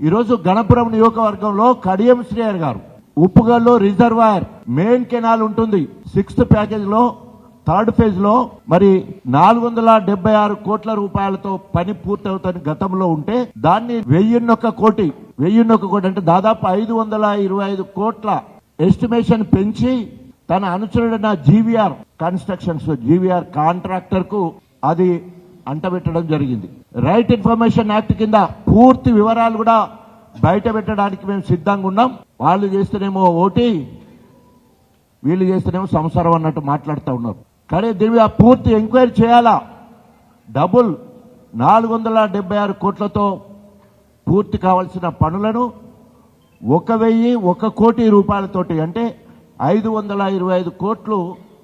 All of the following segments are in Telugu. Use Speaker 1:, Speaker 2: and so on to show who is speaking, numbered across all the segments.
Speaker 1: ఈరోజు గణపురం నియోజకవర్గంలో కడియం శ్రేయర్ గారు ఉప్పుగల్లో రిజర్వాయర్ మెయిన్ కెనాల్ ఉంటుంది. సిక్స్త్ ప్యాకేజ్లో థర్డ్ ఫేజ్లో మరి నాలుగు వందల డెబ్బై ఆరు కోట్ల రూపాయలతో పని పూర్తవుతాని గతంలో ఉంటే దాన్ని వెయ్యిన్నొక్క కోటి వెయ్యిన్నొక్క కోటి అంటే దాదాపు ఐదు వందల ఇరవై ఐదు కోట్ల ఎస్టిమేషన్ పెంచి తన అనుచరుడైన జీవీఆర్ కన్స్ట్రక్షన్స్ జీవీఆర్ కాంట్రాక్టర్కు అది అంటబెట్టడం జరిగింది. రైట్ ఇన్ఫర్మేషన్ యాక్ట్ కింద పూర్తి వివరాలు కూడా బయట పెట్టడానికి మేము సిద్ధంగా ఉన్నాం. వాళ్ళు చేస్తేనేమో ఓటి వీళ్ళు చేస్తేనేమో సంసారం అన్నట్టు మాట్లాడుతూ ఉన్నారు. కానీ దీని మీద పూర్తి ఎంక్వైరీ చేయాలా? డబుల్ నాలుగు వందల డెబ్బై ఆరు కోట్లతో పూర్తి కావాల్సిన పనులను ఒక వెయ్యి ఒక కోటి రూపాయలతోటి అంటే ఐదు వందల ఇరవై ఐదు కోట్లు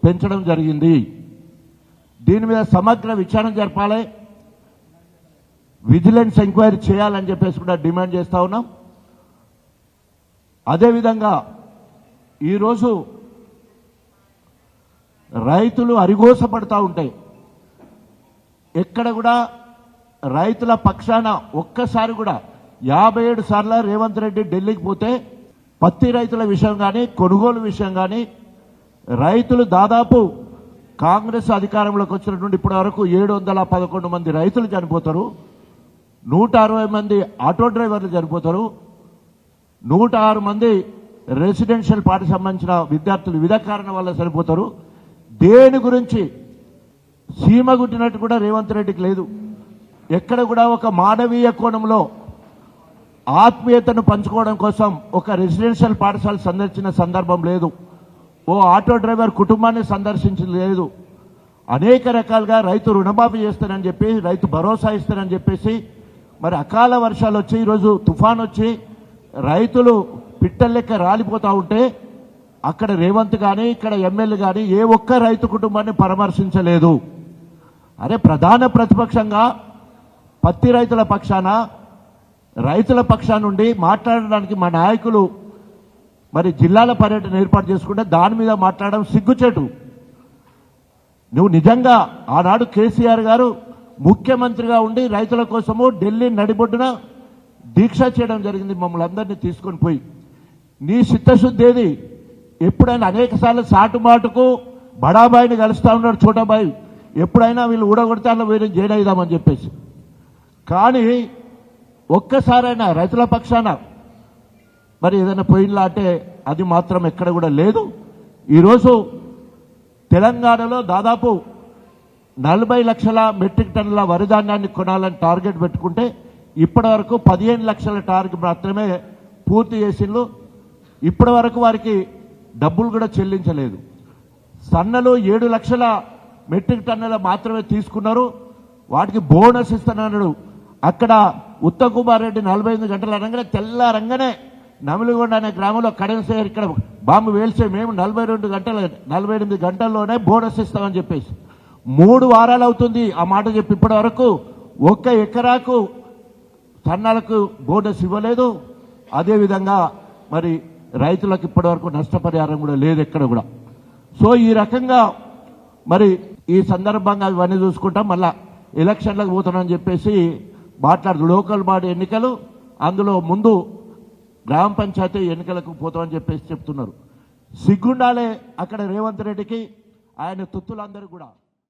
Speaker 1: పెంచడం జరిగింది. దీని మీద సమగ్ర విచారణ జరపాలి. విజిలెన్స్ ఎంక్వైరీ చేయాలని చెప్పేసి కూడా డిమాండ్ చేస్తూ ఉన్నాం. అదేవిధంగా ఈరోజు రైతులు అరిగోసపడతా ఉంటాయి. ఎక్కడ కూడా రైతుల పక్షాన ఒక్కసారి కూడా యాభై ఏడు సార్లు రేవంత్ రెడ్డి ఢిల్లీకి పోతే పత్తి రైతుల విషయం కానీ కొనుగోలు విషయం కానీ రైతులు దాదాపు కాంగ్రెస్ అధికారంలోకి వచ్చినటువంటి ఇప్పటి వరకు ఏడు వందల పదకొండు మంది రైతులు చనిపోతారు. నూట అరవై మంది ఆటో డ్రైవర్లు చనిపోతారు. నూట ఆరు మంది రెసిడెన్షియల్ పార్టీ సంబంధించిన విద్యార్థులు విధ కారణం వల్ల చనిపోతారు. దేని గురించి సీమ గుట్టినట్టు కూడా రేవంత్ రెడ్డికి లేదు. ఎక్కడ కూడా ఒక మానవీయ కోణంలో ఆత్మీయతను పంచుకోవడం కోసం ఒక రెసిడెన్షియల్ పాఠశాల సందర్శించిన సందర్భం లేదు. ఓ ఆటో డ్రైవర్ కుటుంబాన్ని సందర్శించలేదు లేదు. అనేక రకాలుగా రైతు రుణమాఫీ చేస్తానని చెప్పి రైతు భరోసా ఇస్తానని చెప్పేసి మరి అకాల వర్షాలు వచ్చి ఈరోజు తుఫాన్ వచ్చి రైతులు పిట్టల లెక్క రాలిపోతూ ఉంటే అక్కడ రేవంత్ కానీ ఇక్కడ ఎమ్మెల్యే కానీ ఏ ఒక్క రైతు కుటుంబాన్ని పరామర్శించలేదు. అరే ప్రధాన ప్రతిపక్షంగా పత్తి రైతుల పక్షాన రైతుల పక్షాన నుండి మాట్లాడడానికి మా నాయకులు మరి జిల్లాల పర్యటన ఏర్పాటు చేసుకుంటే దాని మీద మాట్లాడడం సిగ్గుచేటు. నువ్వు నిజంగా ఆనాడు కేసీఆర్ గారు ముఖ్యమంత్రిగా ఉండి రైతుల కోసము ఢిల్లీ నడిబొడ్డున దీక్ష చేయడం జరిగింది మమ్మల్ని అందరినీ తీసుకొని పోయి. నీ చిత్తశుద్ధి ఏది ఎప్పుడైనా అనేక సార్లు సాటుమాటుకు బడాబాయిని కలుస్తా ఉన్నాడు చోటాబాయి. ఎప్పుడైనా వీళ్ళు ఊడగొడితే అలా వీళ్ళని జైలైదామని చెప్పేసి. కానీ ఒక్కసారైనా రైతుల పక్షాన మరి ఏదైనా పోయినలా అంటే అది మాత్రం ఎక్కడ కూడా లేదు. ఈరోజు తెలంగాణలో దాదాపు నలభై లక్షల మెట్రిక్ టన్నుల వరి ధాన్యాన్ని కొనాలని టార్గెట్ పెట్టుకుంటే ఇప్పటి వరకు పదిహేను లక్షల టార్గెట్ మాత్రమే పూర్తి చేసిండ్రు ఇప్పటి వరకు వారికి డబ్బులు కూడా చెల్లించలేదు. సన్నలు ఏడు లక్షల మెట్రిక్ టన్నుల మాత్రమే తీసుకున్నారు. వాటికి బోనస్ ఇస్తున్నాడు అక్కడ ఉత్తమ్ కుమార్ రెడ్డి నలభై ఎనిమిది గంటలు అనగానే తెల్లారంగానే నమిలిగొండ అనే గ్రామంలో కడెన్సేర్ ఇక్కడ బాంబు వేల్చే మేము నలభై రెండు గంటల నలభై ఎనిమిది గంటల్లోనే బోనస్ ఇస్తామని చెప్పేసి. మూడు వారాలు అవుతుంది ఆ మాట చెప్పి ఇప్పటి వరకు ఒక్క ఎకరాకు సన్నాలకు బోనస్ ఇవ్వలేదు. అదేవిధంగా మరి రైతులకు ఇప్పటి వరకు నష్టపరిహారం కూడా లేదు ఎక్కడ కూడా. సో ఈ రకంగా మరి ఈ సందర్భంగా ఇవన్నీ చూసుకుంటాం. మళ్ళా ఎలక్షన్లకు పోతున్నామని చెప్పేసి మాట్లాడుతూ లోకల్ బాడీ ఎన్నికలు అందులో ముందు గ్రామ పంచాయతీ ఎన్నికలకు పోతామని చెప్పేసి చెప్తున్నారు. సిగ్గుండాలే అక్కడ రేవంత్ రెడ్డికి ఆయన తొత్తులందరూ కూడా.